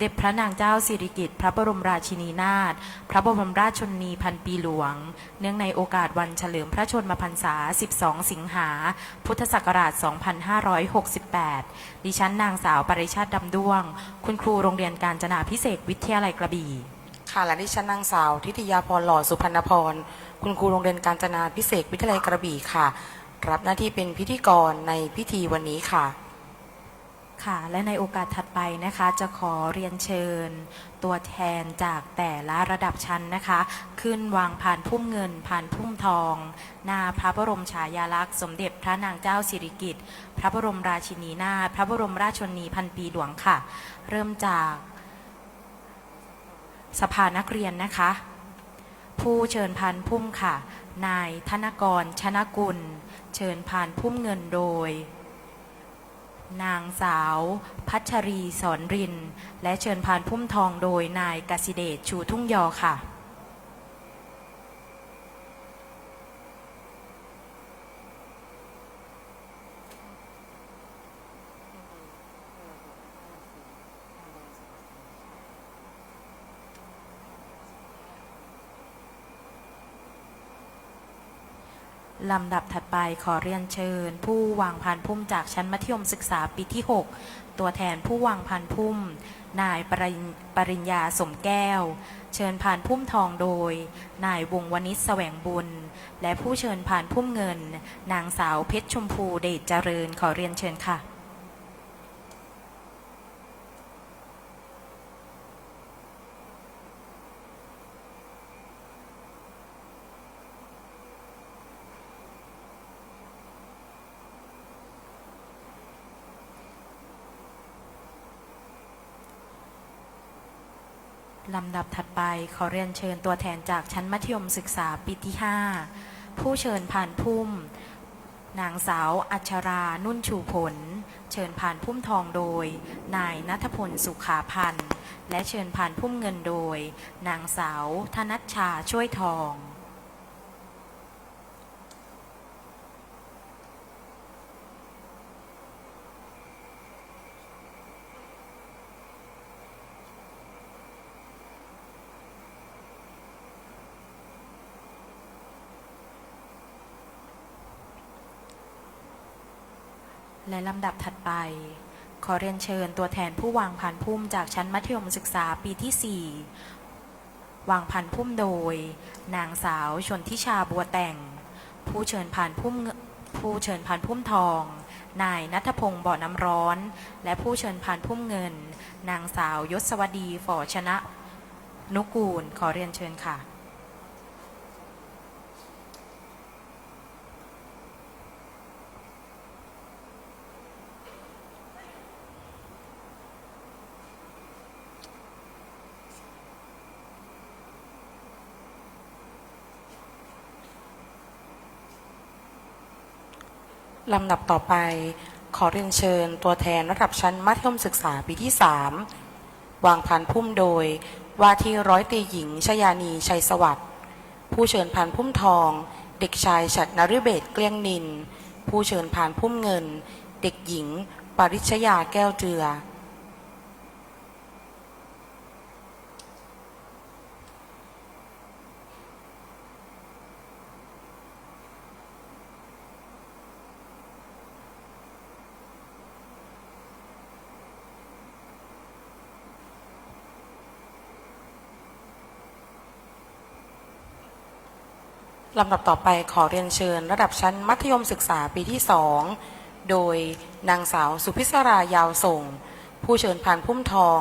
เด็จพระนางเจ้าสิริกิติ์พระบรมราชินีนาถพระบรมราชชนนีพันปีหลวง เนื่องในโอกาสวันเฉลิมพระชนมพรรษา 12 สิงหา พุทธศักราช 2568 ดิฉันนางสาวปริชาติดำด้วง คุณครูโรงเรียนการจนาพิเศษวิทยาลัยกระบี่ ค่ะและดิฉันนางสาวทิติยาพรหล่อสุพรรณพร คุณครูโรงเรียนการจนาพิเศษวิทยาลัยกระบี่ค่ะ รับหน้าที่เป็นพิธีกรในพิธีวันนี้ค่ะ ค่ะ และในโอกาสถัดไปนะคะ จะขอเรียนเชิญ ตัวแทนจากแต่ละระดับชั้นนะคะ ขึ้นวางผ่านพุ่มเงินผ่านพุ่มทอง หน้าพระบรมฉายาลักษณ์ สมเด็จพระนางเจ้าสิริกิติ์พระบรมราชินีนาถพระบรมราชชนีพันปีหลวงค่ะ เริ่มจากสภานักเรียนนะคะ ผู้เชิญพานพุ่มค่ะ นายธนกรชนกุล เชิญพานพุ่มเงินโดย นางสาว พัชรีสอนริน และเชิญพานพุ่มทองโดยนายกสิเดชชูทุ่งยอค่ะ ลำดับถัดไปขอเรียนเชิญ ผู้วางพันพุ่มจากชั้นมัธยมศึกษาปีที่ 6 ตัวแทนผู้วางพันพุ่ม นายปริญปริญญาสมแก้ว เชิญผ่านพุ่มทองโดย นายวงวณิศแสวงบุญ และผู้เชิญผ่านพุ่มเงิน นางสาวเพชรชมพูเดชเจริญขอเรียนเชิญค่ะ ลำดับถัดไปขอเรียนเชิญตัวแทนจากชั้นมัธยมศึกษาปีที่ 5 ผู้เชิญผ่านพุ่ม นางสาวอัชรานุ่นชูผล เชิญผ่านพุ่มทองโดย นายนัทพลสุขาพันธ์ และเชิญผ่านพุ่มเงินโดย นางสาวธนัชชาช่วยทอง และลำดับถัดไป ขอเรียนเชิญตัวแทนผู้วางผ่านพุ่มจากชั้นมัธยมศึกษาปีที่ 4 วางผ่านพุ่มโดย นางสาวชนทิชาบัวแต่ง ผู้เชิญผ่านพุ่มผู้เชิญผ่านพุ่มทอง นายนัทพงศ์บ่อน้ำร้อน และผู้เชิญผ่านพุ่มเงิน นางสาวยศวดีฝ่อชนะนุกูลขอเรียนเชิญค่ะ ลำดับต่อไป ขอเรียนเชิญตัวแทนระดับชั้นมัธยมศึกษาปีที่ 3 วางพันพุ่มโดย ว่าที่ร้อยตีหญิงชยานีชัยสวัสดิ์ ผู้เชิญพันพุ่มทอง เด็กชายฉัดนฤเบศเกลี้ยงนิน ผู้เชิญผ่านพุ่มเงิน เด็กหญิง ปริชยาแก้วเจือ ลำดับต่อไปขอเรียนเชิญ ระดับชั้นมัธยมศึกษาปีที่2โดยนางสาวสุพิศรายาวส่ง ผู้เชิญผ่านพุ่มทอง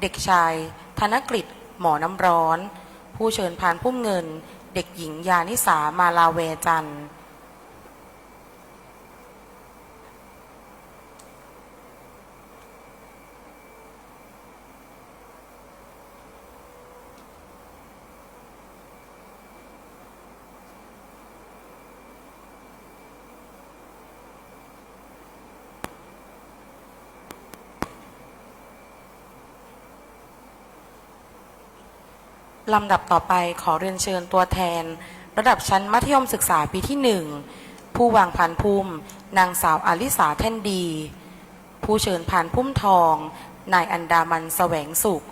เด็กชาย ธนกฤษหมอน้ำร้อน ผู้เชิญผ่านพุ่มเงิน เด็กหญิงยานิสามาลาเวจันทร์ ลำดับต่อไปขอเรียนเชิญตัวแทน ระดับชั้นมัธยมศึกษาปีที่1ผู้วางผานพุ่มนางสาวอาลิสาแท่นดี ผู้เชิญผ่านพุ่มทอง นายอันดามันแสวงสุข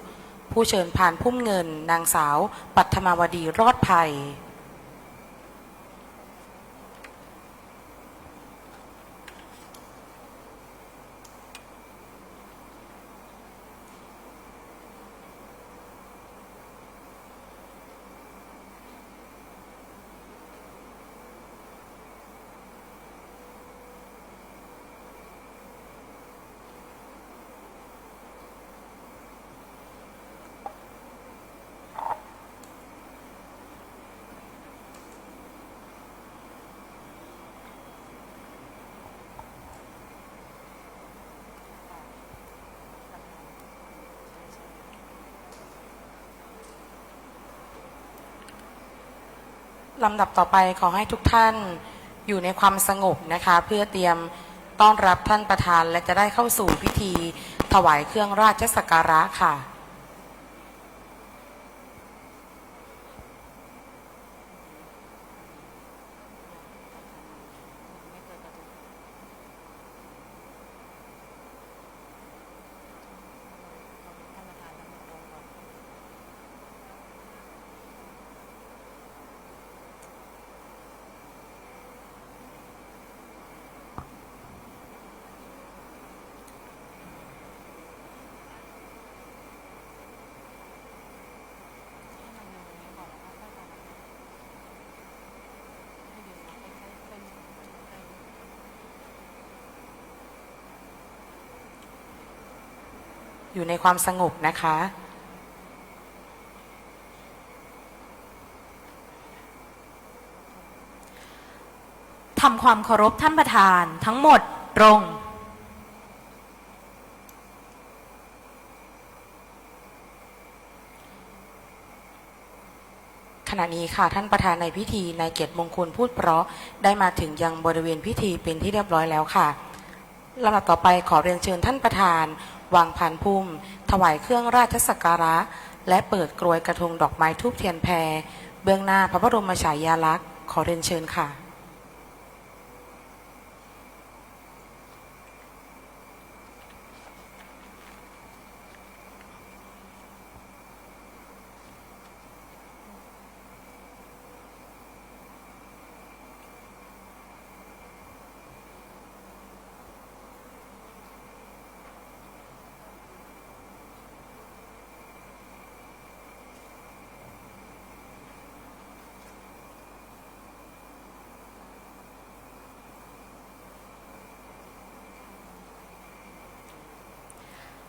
ผู้เชิญผ่านพุ่มเงิน นางสาวปัทมาวดีรอดภัย ลำดับต่อไปขอให้ทุกท่านอยู่ในความสงบนะคะ เพื่อเตรียมต้อนรับท่านประธานและจะได้เข้าสู่พิธีถวายเครื่องราชสักการะค่ะ อยู่ในความสงบนะคะ ทำความเคารพท่านประธานทั้งหมดตรงขณะนี้ค่ะท่านประธานในพิธีนายเกียรติมงคลพูดเพราะได้มาถึงยังบริเวณพิธีเป็นที่เรียบร้อยแล้วค่ะลำดับต่อไปขอเรียนเชิญท่านประธาน วางพันพุ่ม ถวายเครื่องราชสักการะ และเปิดกรวยกระทงดอกไม้ทูบเทียนแพร เบื้องหน้าพระบรมฉายาลักษณ์ขอเรียนเชิญค่ะ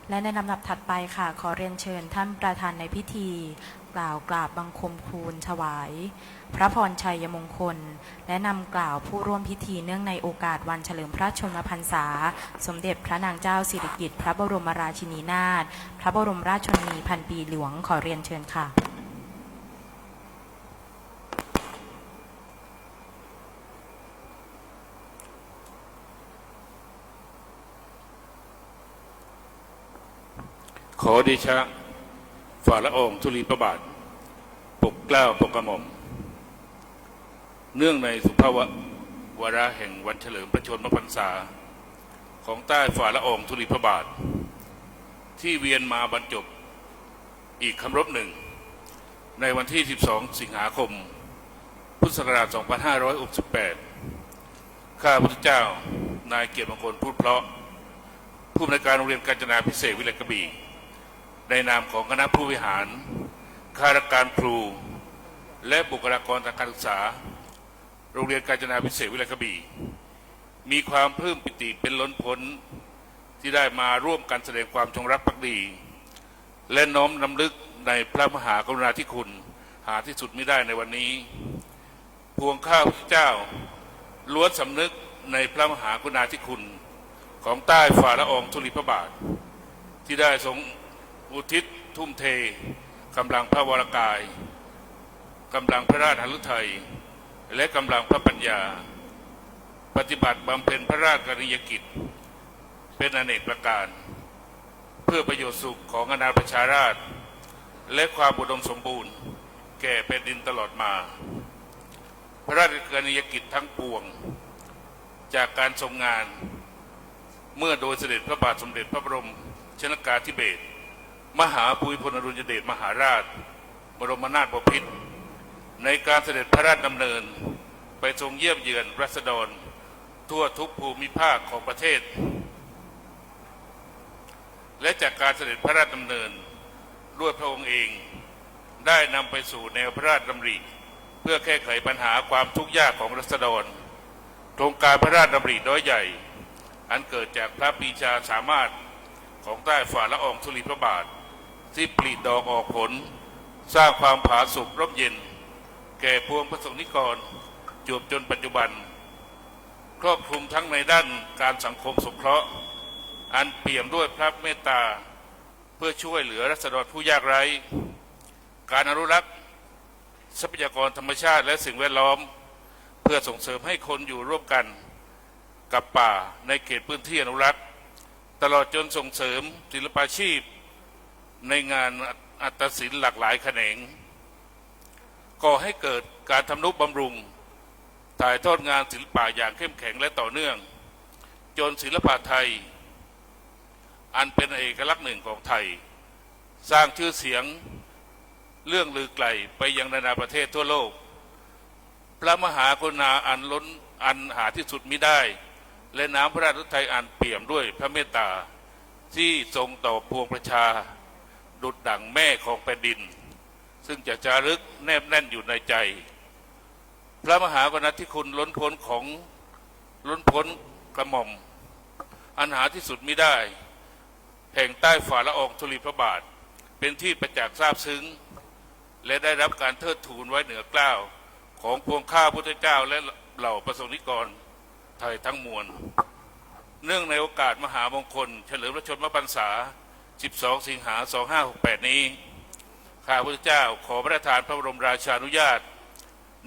และในลำดับถัดไปค่ะ ขอเรียนเชิญท่านประธานในพิธี กล่าวกราบบังคมคูณถวาย พระพรชัยมงคล และนำกล่าวผู้ร่วมพิธีเนื่องในโอกาสวันเฉลิมพระชนมพรรษา สมเด็จพระนางเจ้าสิริกิติ์พระบรมราชินีนาถพระบรมราชชนนีพันปีหลวงขอเรียนเชิญค่ะ อเดชะ ฝ่าละองธุลีพระบาท ปกเกล้าปกกระหม่อม เนื่องในสุภาวะวาระแห่งวันเฉลิมพระชนมพรรษา ของใต้ฝ่าละองธุลีพระบาท ที่เวียนมาบรรจบอีกคำรบหนึ่ง ในวันที่ 12 สิงหาคม พุทธศักราช 2568 ข้าพุทธเจ้า นายเกียรติมงคลพูดเพราะผู้อำนวยการโรงเรียนกาญจนาพิเศษวิเลยกระบี่ ในนามของคณะผู้บริหารข้าราชการครู และบุคลากรทางการศึกษา โรงเรียนกาญจนาพิเศษวิเลกระบี่ มีความปลื้มปิติเป็นล้นพ้นที่ได้มาร่วมกันแสดงความจงรักภักดี และน้อมนำลึกในพระมหากรุณาธิคุณหาที่สุดไม่ได้ในวันนี้ พวงข้าพเจ้าล้วนสำนึกในพระมหากรุณาธิคุณ ของใต้ฝ่าละอองธุลีพระบาท ที่ได้ทรง อุทิศทุ่มเทกำลังพระวรากายกำลังพระราชหฤทัยและกำลังพระปัญญา ปฏิบัติบำเพ็ญพระราชกริยกิจ เป็นอเนกประการ เพื่อประโยชน์สุขของอาณาประชาราช และความอุดมสมบูรณ์ แก่แผ่นดินตลอดมา พระราชกริยกิจทั้งปวง จากการทรงงานเมื่อโดยเสด็จพระบาทสมเด็จพระบรมชนกาธิเบศร มหาภูมิพลอดุลยเดชมหาราช บรมนาถบพิตรในการเสด็จพระราชดำเนิน ไปทรงเยี่ยมเยือนรัษฎร ทั่วทุกภูมิภาคของประเทศ และจากการเสด็จพระราชดำเนินด้วยพระองค์เองได้นำไปสู่แนวพระราชดำริ เพื่อแก้ไขปัญหาความทุกข์ยากของรัษฎรโครงการพระราชดำริน้อยใหญ่ อันเกิดจากพระปีชาสามารถของใต้ฝ่าละอองธุลีพระบาท ที่ปลีดอกออกผล สร้างความผาสุกร่มเย็น แก่พวงประสงค์นิกรจวบจนปัจจุบัน ครอบคลุมทั้งในด้านการสังคมสงเคราะห์ อันเปี่ยมด้วยพระเมตตา เพื่อช่วยเหลือรัษฎรผู้ยากไร้ การอนุรักษ์ ทรัพยากรธรรมชาติและสิ่งแวดล้อม เพื่อส่งเสริมให้คนอยู่ร่วมกันกับป่าในเขตพื้นที่อนุรักษ์ ตลอดจนส่งเสริมศิลปาชีพ ในงานอัตศิลป์หลากหลายแขนงก่อให้เกิดการทำนุบำรุง ถ่ายทอดงานศิลปะอย่างเข้มแข็งและต่อเนื่อง จนศิลปะไทย อันเป็นเอกลักษณ์หนึ่งของไทย สร้างชื่อเสียงเรื่องลือไกลไปยังนานาประเทศทั่วโลก พระมหากรุณาอันล้นอันหาที่สุดมิได้ และน้ำพระราชทัยอันเปี่ยมด้วยพระเมตตาที่ทรงต่อพวงประชา ดุดดั่งแม่ของแผ่นดิน ซึ่งจะจารึกแนบแน่นอยู่ในใจ พระมหากรุณาธิคุณล้นพ้นของล้นพ้นกระหม่อม อันหาที่สุดมิได้ แห่งใต้ฝ่าละอองธุลีพระบาท เป็นที่ประจักษ์ทราบซึ้ง และได้รับการเทิดทูนไว้เหนือเกล้าว ของพวงข้าพุทธเจ้าและเหล่าประสงนิกรไทยทั้งมวล เนื่องในโอกาสมหามงคล เฉลิมพระชนมพรรษา 12 สิงหา 2568 นี้ ข้าพุทธเจ้าขอพระราชทานพระบรมราชานุญาต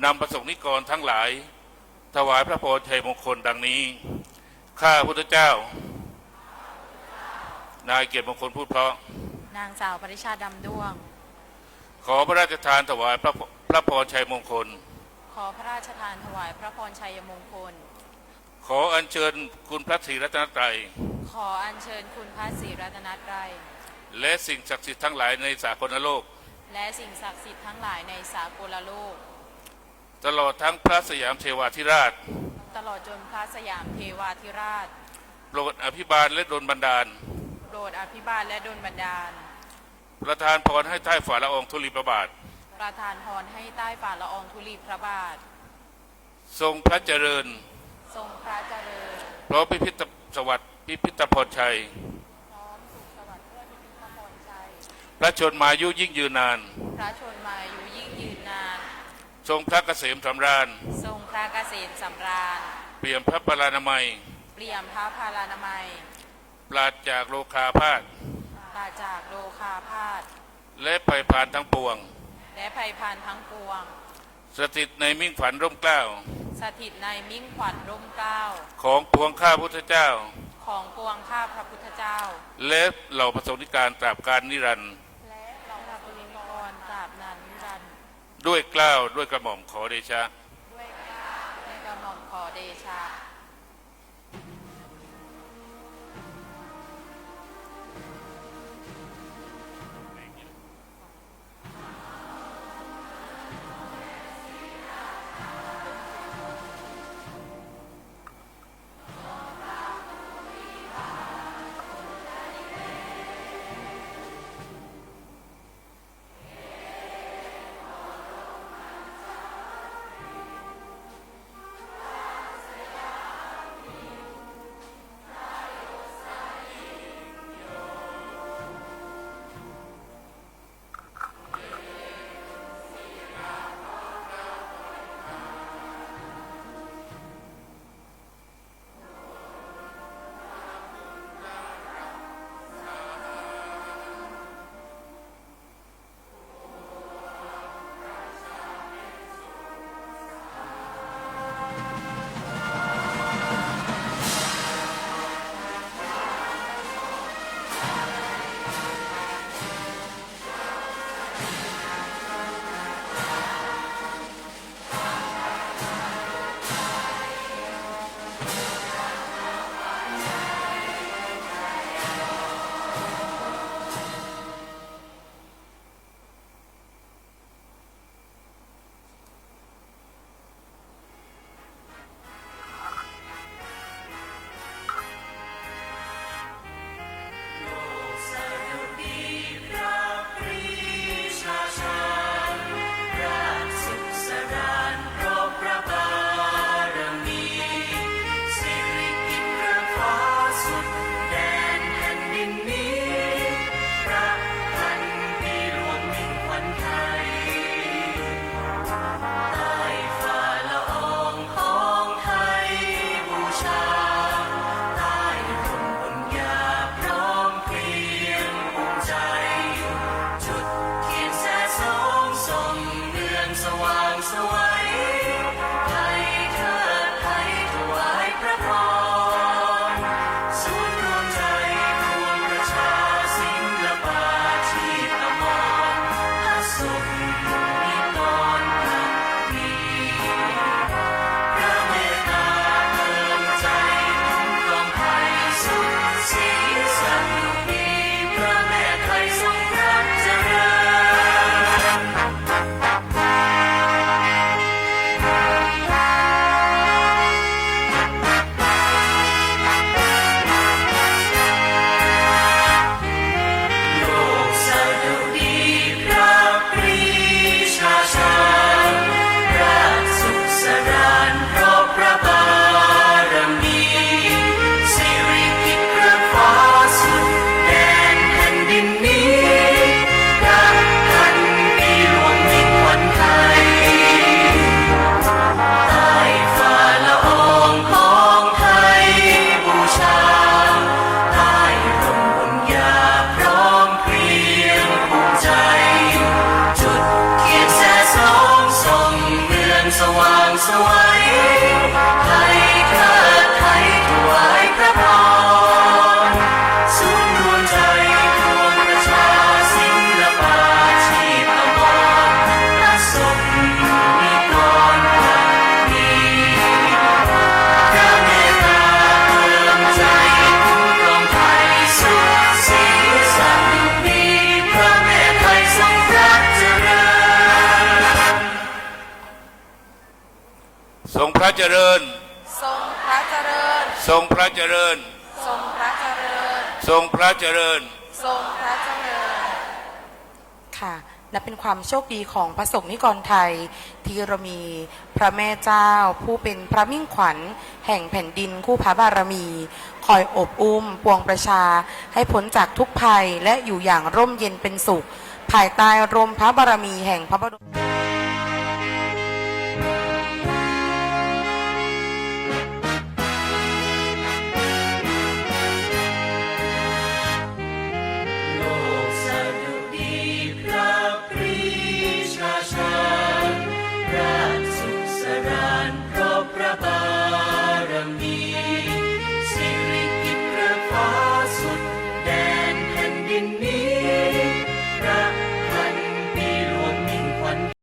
นำประสงค์นิกรทั้งหลาย ถวายพระพรชัยมงคลดังนี้ ข้าพุทธเจ้า นายเกียรติมงคลพูดเพราะ นางสาวปริชาดำด้วง ขอพระราชทานถวายพระพระพรชัยมงคล ขอพระราชทานถวายพระพรชัยมงคล ขออัญเชิญคุณพระศรีรัตนตรัย ขออัญเชิญคุณพระศรีรัตนตรัย และสิ่งศักดิ์สิทธิ์ทั้งหลายในสากลโลก และสิ่งศักดิ์สิทธิ์ทั้งหลายในสากลโลก ตลอดทั้งพระสยามเทวาธิราช ตลอดจนพระสยามเทวาธิราช โปรดอภิบาลและดลบันดาล โปรดอภิบาลและดลบันดาล ประทานพรให้ใต้ฝ่าละอองธุลีพระบาท ประทานพรให้ใต้ฝ่าละอองธุลีพระบาท ทรงพระเจริญ ทรงพระเจริญเพราะพิพิธสวัสดิ์พิพิธพรชัย พร้อมสุขสวัสดิ์เพื่อพิพิธพรชัย พระชนมายุยิ่งยืนนาน พระชนมายุยิ่งยืนนาน ทรงพระเกษมสำราญ ทรงพระเกษมสำราญ เปี่ยมพระปรานามัย เปลี่ยมพระพารานามัย ปราศจากโลคาพาธปราศจากโลคาพาธและภัยพานทั้งปวง และภัยพันทั้งปวง สถิตในมิ่งฝันร่มเกล้า สถิตในมิ่งขวัญร่มเกล้าของปวงข้าพุทธเจ้าขของปวงข้าพระพุทธเจ้า และเหล่าประสงค์นิการตราบการนิรันดร์และเราพระปุริมกรตราบนานนิรันดร์ด้วยเกล้าวด้วยกระหม่อมขอเดชะด้วยเกล้าในกระหม่อมขอเดชะ รงพระเจริญ ทรงพระเจริญ ทรงพระเจริญ ทรงพระเจริญ ค่ะและเป็นความโชคดีของพระสงฆ์นิกรไทย ที่เรามีพระแม่เจ้า ผู้เป็นพระมิ่งขวัญ แห่งแผ่นดินคู่พระบารมี คอยอบอุ้มปวงประชา ให้พ้นจากทุกภัยและอยู่อย่างร่มเย็นเป็นสุข ภายใต้ร่มพระบารมีแห่งพระบรม